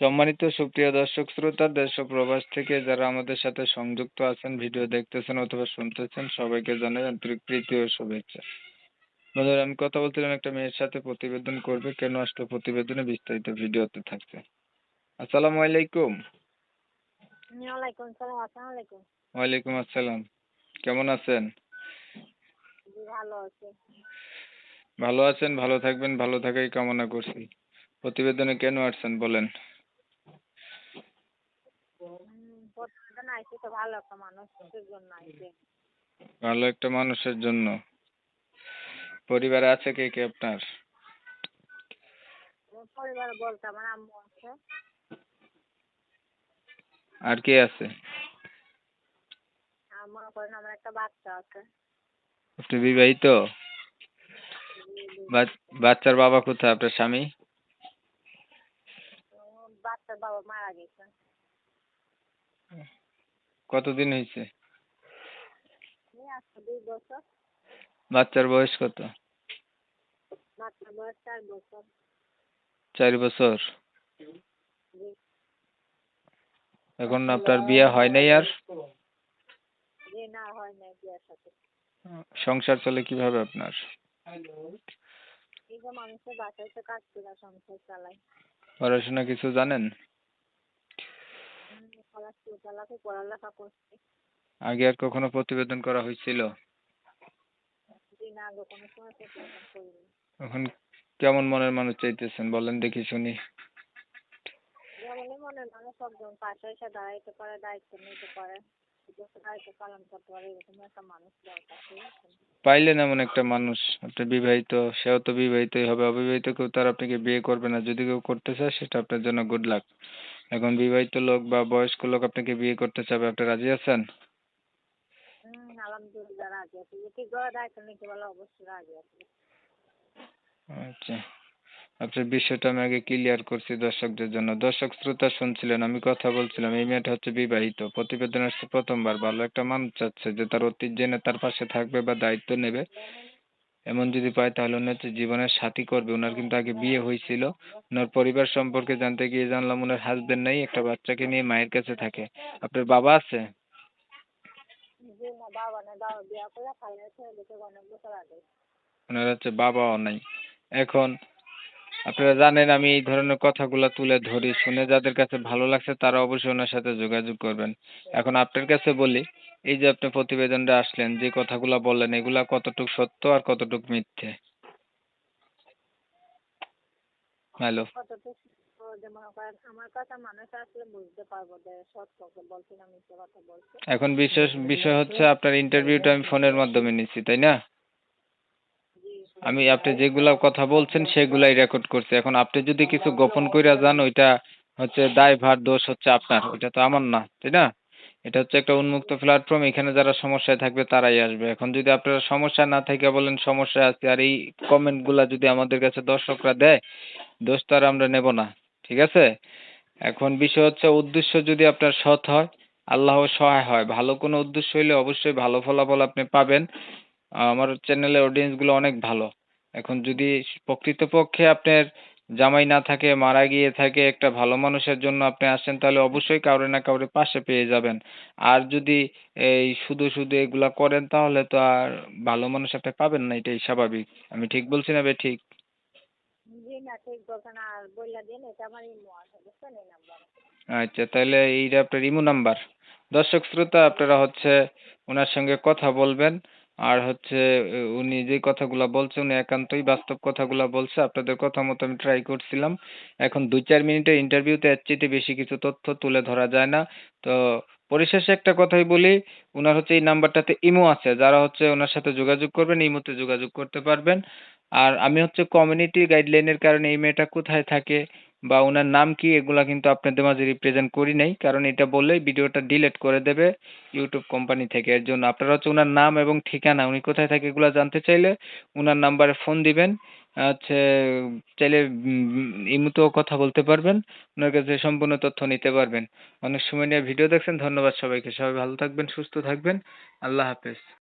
সম্মানিত সুপ্রিয় দর্শক শ্রোতা দেশ ও প্রবাস থেকে যারা আমাদের সাথে সংযুক্ত আছেন ভিডিও দেখতেছেন অথবা শুনতেছেন সবাইকে জানাই আন্তরিক প্রীতি ও শুভেচ্ছা। বন্ধুরা আমি কথা বলছিলাম একটা মেয়ের সাথে প্রতিবেদন করবে কেন আসলো প্রতিবেদনে বিস্তারিত ভিডিওতে থাকছে। আসসালামু আলাইকুম। ওয়ালাইকুম সালাম আসসালামু কেমন আছেন? ভালো ভালো আছেন ভালো থাকবেন ভালো থাকাই কামনা করছি। প্রতিবেদনে কেন আসছেন বলেন? আইসি তো ভালো একটা মানুষের জন্য আইসি ভালো একটা মানুষের জন্য। পরিবারে আছে কে কে আপনার? পরিবার বলতে আমার আম্মু আছে। আর কে আছে? মনে করেন আমার একটা বাচ্চা আছে। আপনি বিবাহিত? বাচ- বাচ্চার বাবা কোথায়? আপনার স্বামী? বাচ্চার বাবা মারা গেছে। কতদিন হয়েছে? বাচ্চার বয়স কত? চার বছর। এখন আপনার বিয়ে হয় নাই আর? সংসার চলে কীভাবে আপনার? পড়াশোনা কিছু জানেন? আগে আর কখনো প্রতিবেদন করা হয়েছিল? এখন কেমন মনের মানুষ চাইতেছেন? বলেন দেখি শুনি? পাইলেন এমন একটা মানুষ, আপনি বিবাহিত, সেও তো বিবাহিতই হবে, অবিবাহিত কেউ তার আপনাকে বিয়ে করবে না। যদি কেউ করতে চায়, সেটা আপনার জন্য গুড লাক এখন বিবাহিত লোক বা বয়স্ক লোক আপনাকে বিয়ে করতে চাবে আপনি রাজি আছেন? হুম আলহামদুলিল্লাহ রাজি আছি। যদি গড় দায়িত্ব নিতে বলে অবশ্যই রাজি আছি। আচ্ছা আপনার বিষয়টা আমি আগে ক্লিয়ার করছি দর্শকদের জন্য। দর্শক শ্রোতা শুনছিলেন আমি কথা বলছিলাম এই মেয়েটা হচ্ছে বিবাহিত। প্রতিবেদন আসছে প্রথমবার ভালো একটা মানুষ চাচ্ছে যে তার অতীত জেনে তার পাশে থাকবে বা দায়িত্ব নেবে। এমন যদি পায় তাহলে উনি হচ্ছে জীবনের সাথী করবে। ওনার কিন্তু আগে বিয়ে হয়েছিল। ওনার পরিবার সম্পর্কে জানতে গিয়ে জানলাম ওনার হাজবেন্ড নাই একটা বাচ্চাকে নিয়ে মায়ের কাছে থাকে। আপনার বাবা আছে? ওনার হচ্ছে বাবাও নাই। এখন আপনারা জানেন আমি এই ধরনের কথাগুলো তুলে ধরি। শুনে যাদের কাছে ভালো লাগছে তারা অবশ্যই ওনার সাথে যোগাযোগ করবেন। এখন আপনার কাছে বলি এই যে আপনি প্রতিবেদনটা আসলেন যে কথাগুলো বললেন এগুলা কতটুকু সত্য আর কতটুকু মিথ্যে? হ্যালো। এখন বিশেষ বিষয় হচ্ছে আপনার ইন্টারভিউটা আমি ফোনের মাধ্যমে নিচ্ছি তাই না? আমি আপনি যেগুলা কথা বলছেন সেগুলাই রেকর্ড করছি। এখন আপনি যদি কিছু গোপন কইরা যান ওইটা হচ্ছে দায়ভার দোষ হচ্ছে আপনার ওইটা তো আমার না তাই না? এটা হচ্ছে একটা উন্মুক্ত প্ল্যাটফর্ম এখানে যারা সমস্যায় থাকবে তারাই আসবে। এখন যদি আপনারা সমস্যা না থেকে বলেন সমস্যায় আছে, আর এই কমেন্টগুলা যদি আমাদের কাছে দর্শকরা দেয়, দোষ তো আর আমরা নেব না, ঠিক আছে? এখন বিষয় হচ্ছে উদ্দেশ্য যদি আপনার সৎ হয়, আল্লাহ সহায় হয়। ভালো কোনো উদ্দেশ্য হইলে অবশ্যই ভালো ফলাফল আপনি পাবেন। আমার চ্যানেলের অডিয়েন্সগুলো অনেক ভালো। এখন যদি প্রকৃতপক্ষে আপনার জামাই না থাকে মারা গিয়ে থাকে একটা ভালো মানুষের জন্য আপনি আসেন তাহলে অবশ্যই কাউরে না কাউরে পাশে পেয়ে যাবেন। আর যদি এই শুধু শুধু এগুলা করেন তাহলে তো আর ভালো মানুষ আপনি পাবেন না এটাই স্বাভাবিক। আমি ঠিক বলছি না বে ঠিক? জি না ঠিক বলছেন আর বললা দিন এটা আমার ইমো আছে বুঝছেন এই নাম্বার। আচ্ছা তাহলে এইটা আপনার ইমো নাম্বার দর্শক শ্রোতা আপনারা হচ্ছে ওনার সঙ্গে কথা বলবেন। আর হচ্ছে উনি যে কথাগুলো বলছে, উনি একান্তই বাস্তব কথাগুলো বলছে। আপনাদের কথা মতো আমি ট্রাই করছিলাম। এখন দুই চার মিনিটের ইন্টারভিউতে এর চেয়ে বেশি কিছু তথ্য তুলে ধরা যায় না। তো পরিশেষে একটা কথাই বলি ওনার হচ্ছে এই নাম্বারটাতে ইমো আছে। যারা হচ্ছে ওনার সাথে যোগাযোগ করবেন ইমোতে যোগাযোগ করতে পারবেন। আর আমি হচ্ছে কমিউনিটি গাইডলাইনের কারণে এই মেয়েটা কোথায় থাকে বা ওনার নাম কি এগুলা কিন্তু আপনাদের মাঝে রিপ্রেজেন্ট করি নাই, কারণ এটা বললেই ভিডিওটা ডিলিট করে দেবে ইউটিউব কোম্পানি থেকে। এর জন্য আপনারা হচ্ছে ওনার নাম এবং ঠিকানা, উনি কোথায় থাকে এগুলো জানতে চাইলে ওনার নাম্বারে ফোন দিবেন, হচ্ছে চাইলে ইমুতেও কথা বলতে পারবেন ওনার কাছে সম্পূর্ণ তথ্য নিতে পারবেন। অনেক সময় নিয়ে ভিডিও দেখছেন, ধন্যবাদ সবাইকে। সবাই ভালো থাকবেন, সুস্থ থাকবেন। আল্লাহ হাফেজ।